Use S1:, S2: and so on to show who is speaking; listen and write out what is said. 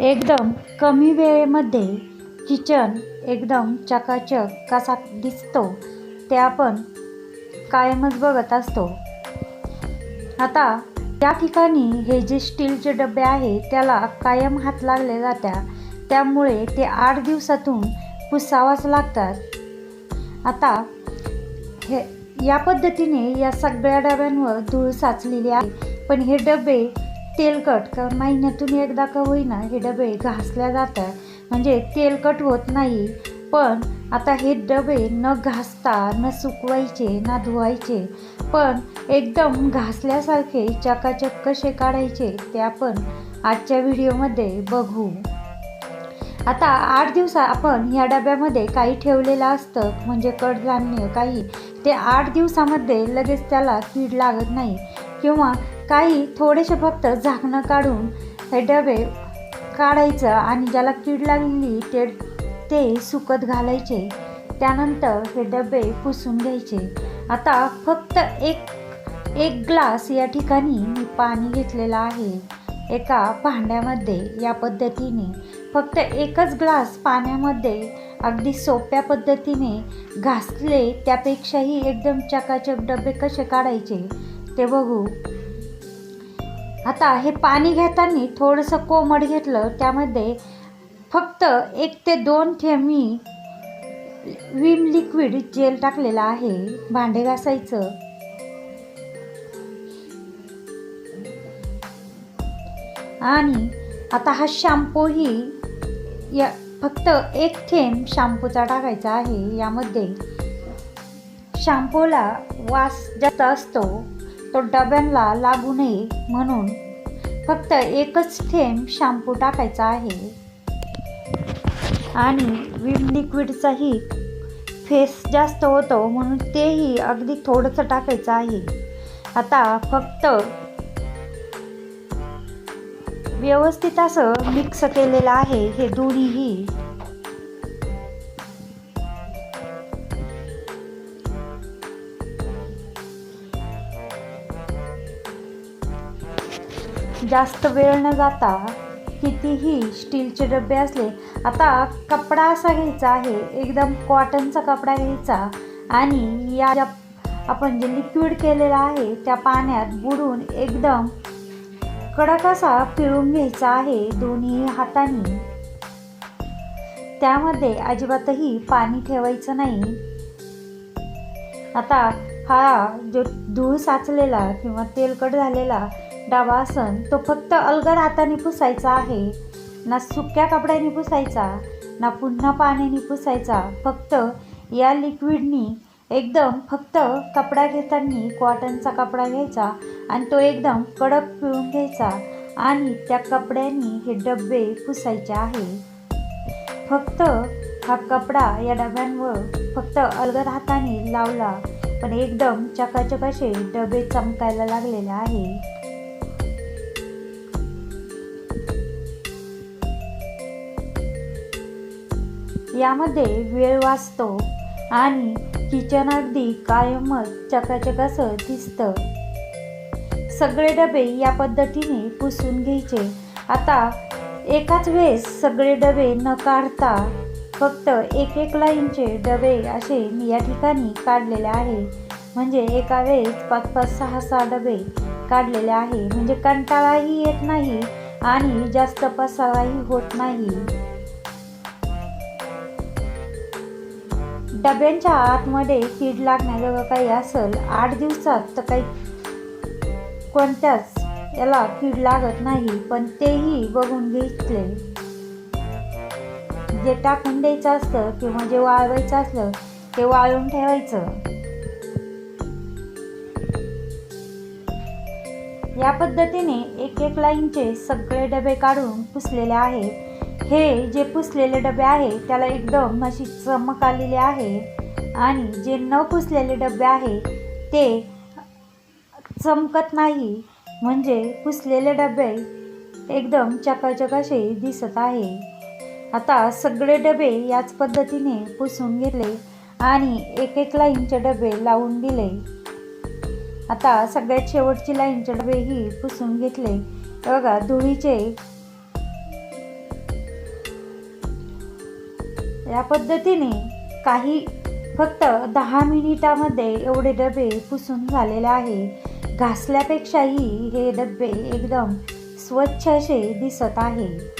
S1: एकदम कमी वेळेमध्ये किचन एकदम चकाचक कसा दिसतो ते आपण कायमच बघत असतो. आता त्या ठिकाणी हे जे स्टीलचे डबे आहे त्याला कायम हात लागले जात्या. त्यामुळे ते आठ दिवसातून पुसावाच लागतात. आता हे या पद्धतीने या सगळ्या डब्यांवर धूळ साचलेली आहे. पण हे डबे तेलकट का महिन्यातून एकदा का होईना हे डबे घासल्या जातात. म्हणजे तेलकट होत नाही. पण आता हे डबे न घासता न सुकवायचे ना धुवायचे पण एकदम घासल्यासारखे चकाचक कसे काढायचे ते आपण आजच्या व्हिडिओमध्ये बघू. आता आठ दिवसा आपण या डब्यामध्ये काही ठेवलेलं असतं म्हणजे कडधान्य काही ते आठ दिवसामध्ये लगेच त्याला कीड लागत नाही. किंवा काही थोडेसे फक्त झाकणं काढून हे डबे काढायचं आणि ज्याला कीड लागलेली ते ते सुकत घालायचे. त्यानंतर हे डबे पुसून घ्यायचे. आता फक्त एक एक ग्लास या ठिकाणी मी पाणी घेतलेलं आहे. एका भांड्यामध्ये या पद्धतीने. फक्त एकच ग्लास पाण्यामध्ये अगदी सोप्या पद्धतीने घासले त्यापेक्षाही एकदम चकाचक डबे कसे काढायचे ते बघू. आता हे पाणी घेताना थोडंसं कोमट घेतलं त्यामध्ये फक्त एक ते दोन थेंब मी विम लिक्विड जेल टाकलेलं आहे. भांडे घासायचं. आणि आता हा शॅम्पूही या फक्त एक थेंब शॅम्पूचा टाकायचा आहे. यामध्ये शॅम्पूला वास जास्त असतो. तो डब्यांना लागू नये म्हणून फक्त एकच थेंब शॅम्पू टाकायचा आहे. आणि विम लिक्विडचाही फेस जास्त होतो म्हणून तेही अगदी थोडंसं टाकायचं आहे. आता फक्त व्यवस्थित असं मिक्स केलेलं आहे हे दोन्हीही. जास्त वेळ न जाता कितीही स्टीलचे डबे असले आता कपडा असा घ्यायचा आहे एकदम कॉटनचा कपडा घ्यायचा आणि या ज्या आपण जे लिक्विड केलेलं आहे त्या पाण्यात बुडून एकदम कडक असा पिळून घ्यायचा आहे दोन्ही हाताने. त्यामध्ये अजिबातही पाणी ठेवायचं नाही. आता हा जो धूळ साचलेला किंवा तेलकट झालेला डावा तो फक्त अलगद हाताने पुसायचा आहे. ना सुक्या कपड्याने पुसायचा ना पुन्हा पाण्याने पुसायचा. फक्त या लिक्विडनी एकदम फक्त कपडा घेताना कॉटनचा कपडा घ्यायचा आणि तो एकदम कडक पिळून घ्यायचा आणि त्या कपड्याने हे डबे पुसायचे आहे. फक्त हा कपडा या डब्यांवर फक्त अलगद हाताने लावला पण एकदम चकाचक असे डबे चमकायला लागलेले आहे. यामध्ये वेळ वाचतो आणि किचन अगदी कायमच चकाचक असं दिसतं. सगळे डबे या पद्धतीने पुसून घ्यायचे. आता एकाच वेळेस सगळे डबे न काढता फक्त एक एक लाईनचे डबे असे मी या ठिकाणी काढलेले आहे. म्हणजे एका वेळेस पाच पाच सहा सहा डबे काढलेले आहे. म्हणजे कंटाळाही येत नाही आणि जास्त पसाराही होत नाही. डब्यांच्या आतमध्ये कीड लागण्याजवळ काही असेल आठ दिवसात तर काही कोणत्याच याला कीड लागत नाही पण तेही बघून घेतले. जे टाकून द्यायचं असतं किंवा जे वाळवायचं असलं ते वाळून ठेवायचं. या पद्धतीने एक एक लाईनचे सगळे डबे काढून पुसलेले आहेत. हे जे पुसलेले डबे आहे त्याला एकदम अशी चमक आलेली आहे. आणि जे न पुसलेले डबे आहे ते चमकत नाही. म्हणजे पुसलेले डबे एकदम चकाचक असे दिसत आहे. आता सगळे डबे याच पद्धतीने पुसून घेतले आणि एक एक लाईनचे डबे लावून दिले. आता सगळ्यात शेवटची लाईनचे डबेही पुसून घेतले. बघा धुळीचे या पद्धतीने काही फक्त दहा मिनिटामध्ये एवढे डबे पुसून झालेले आहे. घासल्यापेक्षाही हे डबे एकदम स्वच्छ असे दिसत आहे.